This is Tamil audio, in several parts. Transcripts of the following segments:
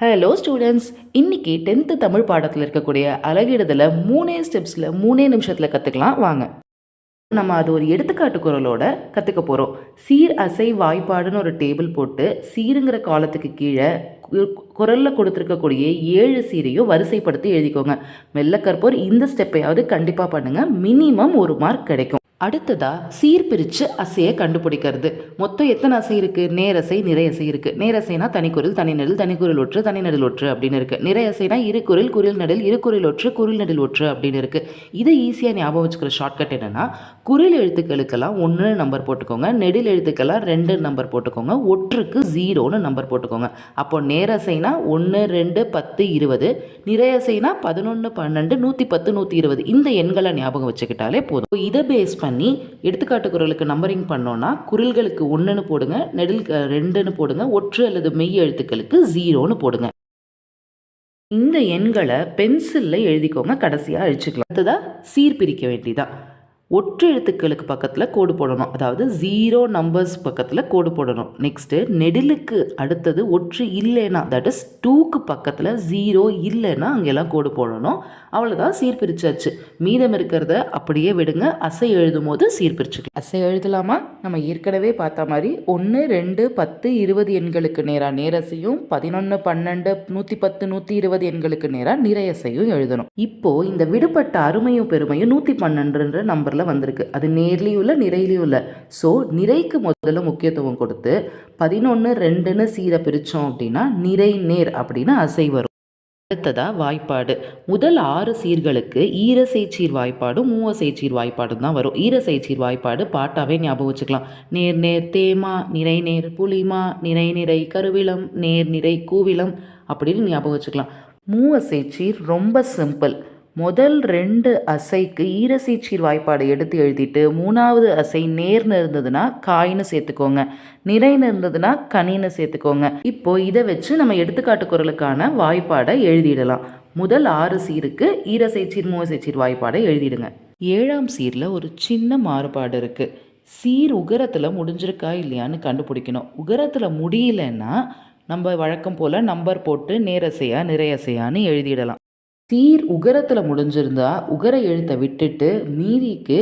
ஹலோ ஸ்டூடெண்ட்ஸ் இன்றைக்கி டென்த்து தமிழ் பாடத்தில் இருக்கக்கூடிய அழகிடுதல மூணே ஸ்டெப்ஸில் மூணே நிமிஷத்தில் கற்றுக்கலாம் வாங்க. நம்ம அது ஒரு எடுத்துக்காட்டு குரலோட கற்றுக்க போகிறோம் சீர் அசை வாய்ப்பாடுன்னு ஒரு டேபிள் போட்டு சீருங்கிற காலத்துக்கு கீழே குரலில் கொடுத்துருக்கக்கூடிய ஏழு சீரையும் வரிசைப்படுத்தி எழுதிக்கோங்க. மெல்ல கற்போர் இந்த ஸ்டெப்பையாவது கண்டிப்பாக பண்ணுங்கள் மினிமம் ஒரு மார்க் கிடைக்கும். அடுத்ததா சீர் பிரித்து அசையை கண்டுபிடிக்கிறது. மொத்தம் எத்தனை அசை இருக்குது நேரசை நிறையசை இருக்குது நேரசைனா தனிக்குரில் தனிநெடில் தனிக்குரில் ஒற்று தனிநெடில் ஒற்று அப்படின்னு இருக்குது நிறையசைனா இரு குரில் குரில் நெடில் இரு குரில் ஒற்று குரில் நெடில் ஒற்று அப்படின்னு இருக்குது இதை ஈஸியாக ஞாபகம் வச்சுக்கிற ஷார்ட்கட் என்னென்னா குரில் எழுத்துக்களுக்கெல்லாம் ஒன்று நம்பர் போட்டுக்கோங்க நெடில் எழுத்துக்கெல்லாம் ரெண்டு நம்பர் போட்டுக்கோங்க ஒற்றுக்கு ஜீரோன்னு நம்பர் போட்டுக்கோங்க. அப்போ நேரசைனா ஒன்று ரெண்டு பத்து இருபது. நிறையசைனா பதினொன்று பன்னெண்டு நூற்றி பத்து நூற்றி இருபது. இந்த எண்களை ஞாபகம் வச்சுக்கிட்டாலே போதும். இதை பேஸ் பண்ணி எடுத்துக்காட்டு குரலுக்கு நம்பரிங் பண்ணோன்னா குரல்களுக்கு ஒன்றுன்னு போடுங்க நெடில் ரெண்டுன்னு போடுங்க ஒற்று அல்லது மெய் எழுத்துக்களுக்கு ஜீரோன்னு போடுங்க. இந்த எண்களை பென்சிலில் எழுதிக்கோங்க கடைசியாக அழிச்சுக்கலாம். அடுத்ததாக சீர் பிரிக்க வேண்டியதா ஒற்று எழுத்துக்களுக்கு பக்கத்தில் கோடு போடணும். அதாவது ஜீரோ நம்பர்ஸ் பக்கத்தில் கோடு போடணும். நெக்ஸ்ட்டு நெடிலுக்கு அடுத்தது ஒற்று இல்லைன்னா தட் இஸ் டூக்கு பக்கத்தில் ஜீரோ இல்லைன்னா அங்கெல்லாம் கோடு போடணும். அவ்வளோதான் சீர்பிரிச்சாச்சு. மீதம் இருக்கிறத அப்படியே விடுங்க. அசை எழுதும் போது சீர்பிரிச்சுக்கலாம். அசை எழுதலாமா? நம்ம ஏற்கனவே பார்த்த மாதிரி ஒன்று ரெண்டு பத்து இருபது எண்களுக்கு நேராக நேரசையும் பதினொன்று பன்னெண்டு நூற்றி பத்து நூற்றி இருபது எண்களுக்கு நேராக நிறையசையும் எழுதணும். இப்போது இந்த விடுபட்ட அருமையும் பெருமையும் நூற்றி பன்னெண்டுன்ற நம்பர் நம்பரில் வந்திருக்கு. அது நேர்லேயும் இல்லை நிறையிலையும் இல்லை. ஸோ நிறைக்கு முதல்ல முக்கியத்துவம் கொடுத்து பதினொன்று ரெண்டுன்னு சீரை பிரித்தோம் அப்படின்னா நிறை நேர் அப்படின்னு அசை வரும். அடுத்ததாக வாய்ப்பாடு. முதல் ஆறு சீர்களுக்கு ஈரசைச்சீர் வாய்ப்பாடும் மூவசைச்சீர் வாய்ப்பாடும் தான் வரும். ஈரசைச்சீர் வாய்ப்பாடு பாட்டாவே ஞாபகம் வச்சுக்கலாம். நேர் நேர் தேமா நிறை நேர் புளிமா நிறை நிறை கருவிலம் நேர் நிறை கூவிலம் அப்படின்னு ஞாபகம் வச்சுக்கலாம். மூவசைச்சீர் ரொம்ப சிம்பிள். முதல் ரெண்டு அசைக்கு ஈரசீச்சீர் வாய்ப்பாடு எடுத்து எழுதிட்டு மூணாவது அசை நேர்னு இருந்ததுன்னா காய்னு சேர்த்துக்கோங்க. நிறைன்னு இருந்ததுன்னா கனின்னு சேர்த்துக்கோங்க. இப்போ இதை வச்சு நம்ம எடுத்துக்காட்டு குரலுக்கான வாய்ப்பாடை எழுதிடலாம். முதல் ஆறு சீருக்கு ஈரசைச்சீர் மூவசைச்சீர் வாய்ப்பாடை எழுதிடுங்க. ஏழாம் சீரில் ஒரு சின்ன மாறுபாடு இருக்குது சீர் உகரத்தில் முடிஞ்சிருக்கா இல்லையான்னு கண்டுபிடிக்கணும். உகரத்தில் முடியலன்னா நம்ம வழக்கம் போல் நம்பர் போட்டு நேரசையா நிறையசையான்னு எழுதிடலாம். சீர் உகரத்தில் முடிஞ்சிருந்தா உகர எழுத்தை விட்டுட்டு மீதிக்கு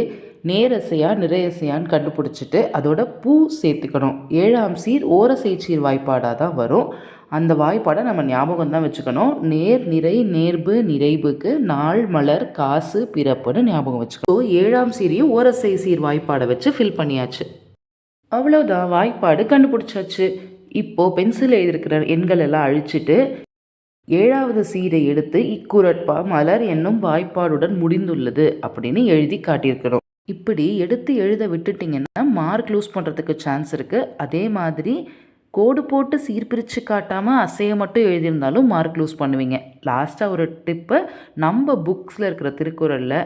நேரசையா நிறையசையான்னு கண்டுபிடிச்சிட்டு அதோட பூ சேர்த்துக்கணும். ஏழாம் சீர் ஓரசைச்சீர் வாய்ப்பாடாக தான் வரும். அந்த வாய்ப்பாடை நம்ம ஞாபகம் தான் வச்சுக்கணும். நேர் நிறை நேர்பு நிறைவுக்கு நாள் மலர் காசு பிறப்புன்னு ஞாபகம் வச்சுக்கணும். ஏழாம் சீரையும் ஓரசை சீர் வாய்ப்பாடை வச்சு ஃபில் பண்ணியாச்சு. அவ்வளோதான் வாய்ப்பாடு கண்டுபிடிச்சாச்சு. இப்போது பென்சில் எழுதியிருக்கிற எண்கள் எல்லாம் அழிச்சிட்டு ஏழாவது சீரை எடுத்து இக்குரட்பா மலர் என்னும் வாய்ப்பாடுடன் முடிந்துள்ளது அப்படின்னு எழுதி காட்டியிருக்கணும். இப்படி எடுத்து எழுத விட்டுட்டிங்கன்னா மார்க் லூஸ் பண்ணுறதுக்கு சான்ஸ் இருக்குது அதே மாதிரி கோடு போட்டு சீர்பிரித்து காட்டாமல் அசைய மட்டும் எழுதியிருந்தாலும் மார்க் லூஸ் பண்ணுவீங்க. லாஸ்ட்டாக ஒரு டிப்பு நம்ம புக்ஸில் இருக்கிற திருக்குறளில்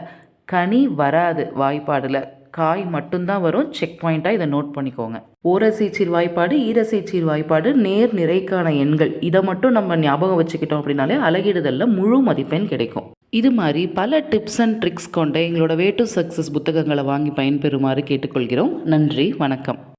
கனி வராது வாய்ப்பாடில். காய் மட்டும்தான் வரும். செக் பாயிண்ட்டாக இதை நோட் பண்ணிக்கோங்க. ஓரசீச்சீர் வாய்ப்பாடு ஈரசைச்சீர் வாய்ப்பாடு நேர் நிறைக்கான எண்கள். இதை மட்டும் நம்ம ஞாபகம் வச்சுக்கிட்டோம் அப்படின்னாலே அழகிடுதலில் முழு மதிப்பெண் கிடைக்கும். இது மாதிரி பல டிப்ஸ் அண்ட் ட்ரிக்ஸ் கொண்ட எங்களோட வே டு சக்ஸஸ் புத்தகங்களை வாங்கி பயன்பெறுமாறு கேட்டுக்கொள்கிறோம். நன்றி வணக்கம்.